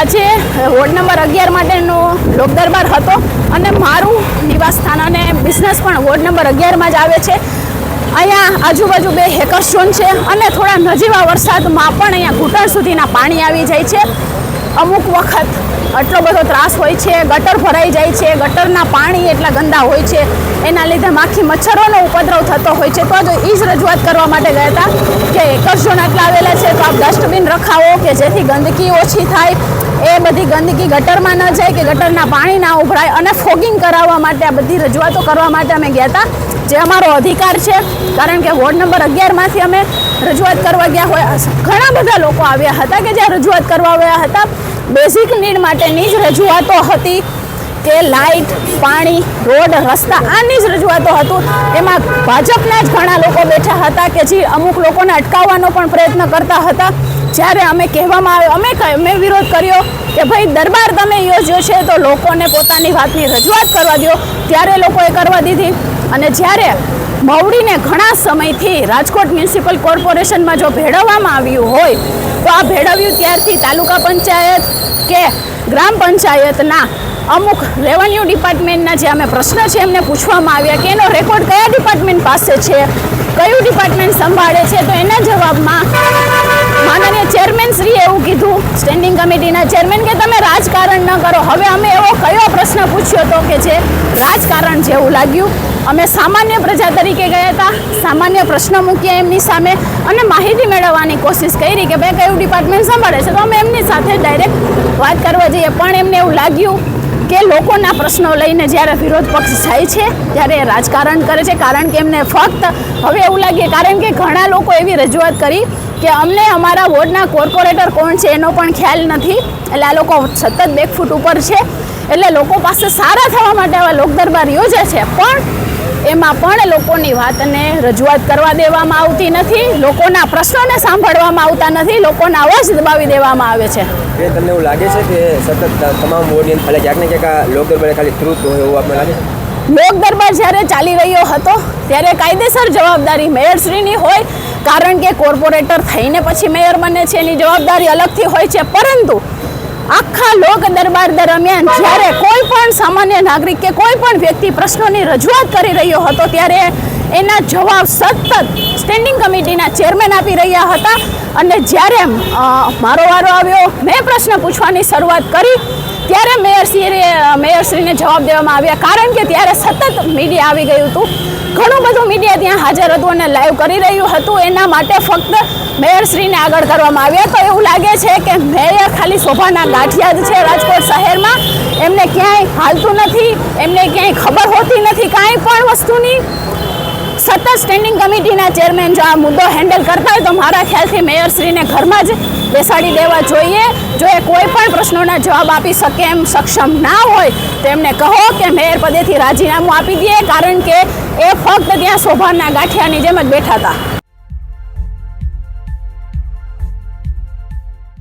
આજે ward number અગિયાર માટેનો લોક દરબાર હતો અને મારું નિવાસ સ્થાન અને બિઝનેસ પણ વોર્ડ નંબર અગિયારમાં જ આવે છે. અહીંયા આજુબાજુ બે હેકર્સ ઝોન છે અને થોડા નજીવા વરસાદમાં પણ અહીંયા ઘૂંટણ સુધીના પાણી આવી જાય છે. અમુક વખત આટલો બધો ત્રાસ હોય છે, ગટર ભરાઈ જાય છે, ગટરના પાણી એટલા ગંદા હોય છે. એના લીધે માખી મચ્છરોનો ઉપદ્રવ થતો હોય છે. તો જો એ જ રજૂઆત કરવા માટે ગયા હતા કે એકર્સ ઝોન આટલા આવેલા છે, તો આપ ડસ્ટબિન રખાવો કે જેથી ગંદકી ઓછી થાય. એ બધી ગંદકી ગટરમાં ન જાય કે ગટરના પાણી ના ઉભરાય અને ફોગિંગ કરાવવા માટે આ બધી રજૂઆતો કરવા માટે અમે ગયા હતા. જે અમારો અધિકાર છે, કારણ કે વોર્ડ નંબર અગિયારમાંથી અમે રજૂઆત કરવા ગયા હોય. ઘણા બધા લોકો આવ્યા હતા કે જ્યાં રજૂઆત કરવા આવ્યા હતા. બેઝિક નીડ માટેની જ રજૂઆતો હતી કે લાઇટ પાણી રોડ રસ્તા, આની જ રજૂઆતો હતું. એમાં ભાજપના જ ઘણા લોકો બેઠા હતા કે જે અમુક લોકોને અટકાવવાનો પણ પ્રયત્ન કરતા હતા. જ્યારે અમે કહેવામાં આવ્યો, અમે અમે વિરોધ કર્યો કે ભાઈ દરબાર તમે યોજ્યો છે તો લોકોને પોતાની વાતની રજૂઆત કરવા દો ત્યારે લોકોએ કરવા દીધી. અને જ્યારે મવડીને ઘણા સમયથી રાજકોટ મ્યુનિસિપલ કોર્પોરેશનમાં જો ભેળવવામાં આવ્યું હોય, તો આ ભેળવ્યું ત્યારથી તાલુકા પંચાયત કે ગ્રામ પંચાયતના અમુક રેવન્યુ ડિપાર્ટમેન્ટના જે અમે પ્રશ્ન છે એમને પૂછવામાં આવ્યા કે એનો રેકોર્ડ કયા ડિપાર્ટમેન્ટ પાસે છે, કયું ડિપાર્ટમેન્ટ સંભાળે છે, તો એના જવાબમાં માનનીય ચેરમેન શ્રીએ એવું કીધું સ્ટેન્ડિંગ કમિટીના ચેરમેન કે તમે રાજકારણ ન કરો. હવે અમે એવો કયો પ્રશ્ન પૂછ્યો તો કે જે રાજકારણ જેવું લાગ્યું. અમે સામાન્ય પ્રજા તરીકે ગયા હતા, સામાન્ય પ્રશ્ન મૂક્યા એમની સામે અને માહિતી મેળવવાની કોશિશ કરી કે ભાઈ કયું ડિપાર્ટમેન્ટ સંભાળે છે. તો અમે એમની સાથે ડાયરેક્ટ વાત કરવા જઈએ. પણ એમને એવું લાગ્યું કે લોકોના પ્રશ્નો લઈને જ્યારે વિરોધ પક્ષ જાય છે, ત્યારે રાજકારણ કરે છે. કારણ કે એમને ફક્ત હવે એવું લાગે, કારણ કે ઘણા લોકો એવી રજૂઆત કરી કે અમને અમારા વોર્ડના કોર્પોરેટર કોણ છે એનો પણ ખ્યાલ નથી. એટલે આ લોકો સતત બેકફૂટ ઉપર છે. એટલે લોકો પાસે સારા થવા માટે આવા લોક દરબાર યોજે છે. પણ એમાં પણ લોકોની વાતને રજૂઆત કરવા દેવામાં આવતી નથી લોકોના પ્રશ્નોને સાંભળવામાં આવતા નથી લોકોના અવાજ દબાવી દેવામાં આવે છે. તમને એવું લાગે છે કે સતત તમામ ઓડિયન્સ ખાલી ક્યાંક ને ક્યાંક લોક દરબારે ખાલી ટ્રુથ હોય એવું આપણે લાગે? છે લોક દરબાર જ્યારે ચાલી રહ્યો હતો ત્યારે કાયદેસર જવાબદારી મેયરશ્રીની હોય કારણ કે કોર્પોરેટર થઈને પછી મેયર બને છે એની જવાબદારી અલગથી હોય છે પરંતુ આખા લોક દરબાર દરમિયાન જ્યારે કોઈ પણ સામાન્ય નાગરિક કે કોઈ પણ વ્યક્તિ પ્રશ્નોની રજૂઆત કરી રહ્યો હતો, ત્યારે એના જવાબ સતત સ્ટેન્ડિંગ કમિટીના ચેરમેન આપી રહ્યા હતા. અને જ્યારે મારો વારો આવ્યો, મેં પ્રશ્ન પૂછવાની શરૂઆત કરી ત્યારે મેયરશ્રીએ મેયરશ્રીને જવાબ દેવામાં આવ્યા. કારણ કે ત્યારે સતત મીડિયા આવી ગયું હતું. ઘણું બધું મીડિયા ત્યાં હાજર હતું અને લાઈવ કરી રહ્યું હતું. એના માટે ફક્ત મેયરશ્રીને આગળ કરવામાં આવ્યા. તો એવું લાગે છે કે મેયર ખાલી શોભાના ગાંઠિયા જ છે રાજકોટ શહેરમાં. એમને ક્યાંય હાલતું નથી. એમને ક્યાંય ખબર હોતી નથી. કાંઈ પણ વસ્તુની સતત સ્ટેન્ડિંગ કમિટીના ચેરમેન જો આ મુદ્દો હેન્ડલ કરતા હોય તો મારા ખ્યાલથી મેયરશ્રીને ઘરમાં જ બેસાડી દેવા જોઈએ. જો એ કોઈ પણ પ્રશ્નોના જવાબ આપી શકે એમ સક્ષમ ના હોય, તો એમને કહો કે મેયર પદેથી રાજીનામું આપી દઈએ, કારણ કે એ ફક્ત ત્યાં શોભાના ગાંઠિયાની જેમ જ બેઠા હતા.